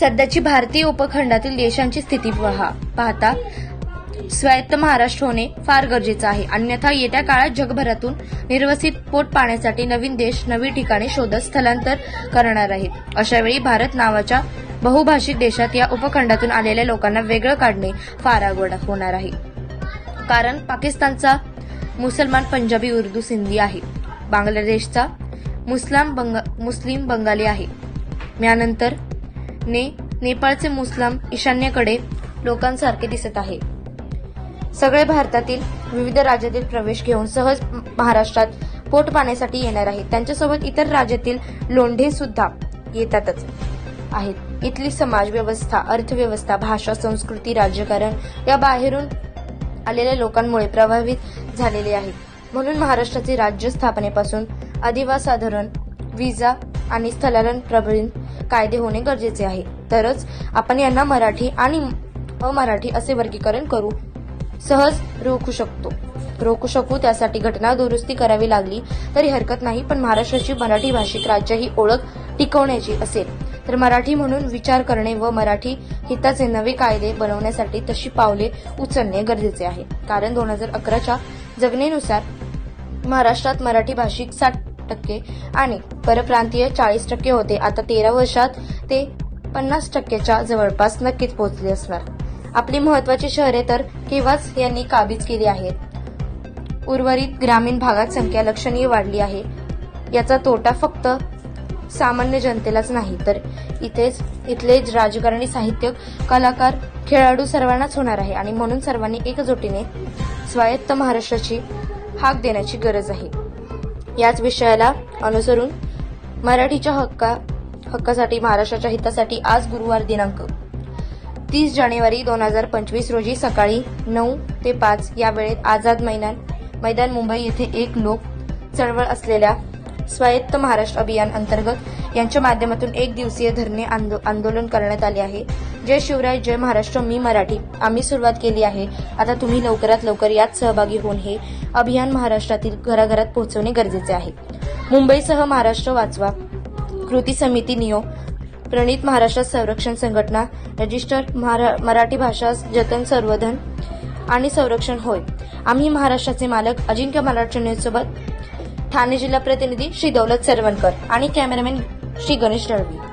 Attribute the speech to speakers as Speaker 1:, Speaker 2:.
Speaker 1: सध्याची भारतीय उपखंडातील देशांची स्थिती पहा. पाहता स्वायत्त महाराष्ट्र होणे फार गरजेचं आहे. अन्यथा येत्या काळात जगभरातून निर्वसित पोट पाण्यासाठी नवीन देश नवी ठिकाणे शोधत स्थलांतर करणार आहेत. अशावेळी भारत नावाच्या बहुभाषिक देशात या उपखंडातून आलेल्या लोकांना वेगळं काढणे फार आवड होणार आहे. कारण पाकिस्तानचा मुसलमान पंजाबी उर्दू सिंधी आहे. बांगलादेशचा मुस्लाम बंग मुस्लिम बंगाली आहे. यानंतर ने नेपाळचे मुस्लिम ईशान्येकडे लोकांसारखे दिसत आहे. सगळे भारतातील विविध राज्यातील प्रवेश घेऊन सहज महाराष्ट्रात पोट पाण्यासाठी येणार आहेत. त्यांच्यासोबत इतर राज्यातील लोंढे सुद्धा येतातच आहेत. इथली समाज व्यवस्था अर्थव्यवस्था भाषा संस्कृती राजकारण या बाहेरून आलेल्या लोकांमुळे प्रभावित झालेले आहेत म्हणून महाराष्ट्राचे राज्य स्थापनेपासून अधिवासाधारण विजा आणि स्थलारण प्रबळीत कायदे होणे गरजेचे आहे. तरच आपण यांना मराठी आणि अमराठी असे वर्गीकरण करू. सहज रोखू शकतो. रोखू शकू त्यासाठी घटना दुरुस्ती करावी लागली तरी हरकत नाही पण महाराष्ट्राची मराठी भाषिक राज्य ही ओळख टिकवण्याची असेल तर मराठी म्हणून विचार करणे व मराठी हिताचे नवे कायदे बनवण्यासाठी तशी पावले उचलणे गरजेचे आहे. कारण दोन हजार अकराच्या जगणेनुसार महाराष्ट्रात मराठी भाषिक साठ टक्के आणि परप्रांतीय चाळीस टक्के होते. आता तेरा वर्षात ते पन्नास टक्क्याच्या जवळपास नक्कीच पोहोचले असणार. आपली महत्वाची शहरे तर केव्हाच यांनी काबीज केली आहेत? उर्वरित ग्रामीण भागात संख्या लक्षणीय वाढली आहे. याचा तोटा फक्त सामान्य जनतेलाच नाही तर इथेच इथले राजकारणी साहित्य कलाकार खेळाडू सर्वांनाच होणार आहे आणि म्हणून सर्वांनी एकजुटीने स्वायत्त महाराष्ट्राची हाक देण्याची गरज आहे. याच विषयाला अनुसरून मराठीच्या हक्का हक्कासाठी महाराष्ट्राच्या हितासाठी आज गुरुवार दिनांक तीस जानेवारी दोन हजार पंचवीस रोजी सकाळी नऊ ते पाच या वेळेत आझाद मैदान मैदान मुंबई येथे एक लोक चळवळ असलेल्या स्वायत्त महाराष्ट्र अभियान अंतर्गत यांच्या माध्यमातून एक दिवसीय धरणे आंदो- आंदोलन करण्यात आले आहे. जय शिवराय जय महाराष्ट्र मी मराठी. आम्ही सुरुवात केली आहे. आता तुम्ही लवकरात लवकर यात सहभागी होऊन हे अभियान महाराष्ट्रातील घराघरात पोहोचवणे गरजेचे आहे. मुंबईसह महाराष्ट्र वाचवा. कृती समिती नियो. प्रणित महाराष्ट्र संरक्षण संघटना. रजिस्टर मराठी भाषा जतन संवर्धन आणि संरक्षण होय. आम्ही महाराष्ट्राचे मालक. अजिंक्य मराठी न्यूजसोबत ठाणे जिल्हा प्रतिनिधी श्री दौलत सरवणकर आणि कॅमेरामॅन શ્રી ગણેશ દળવી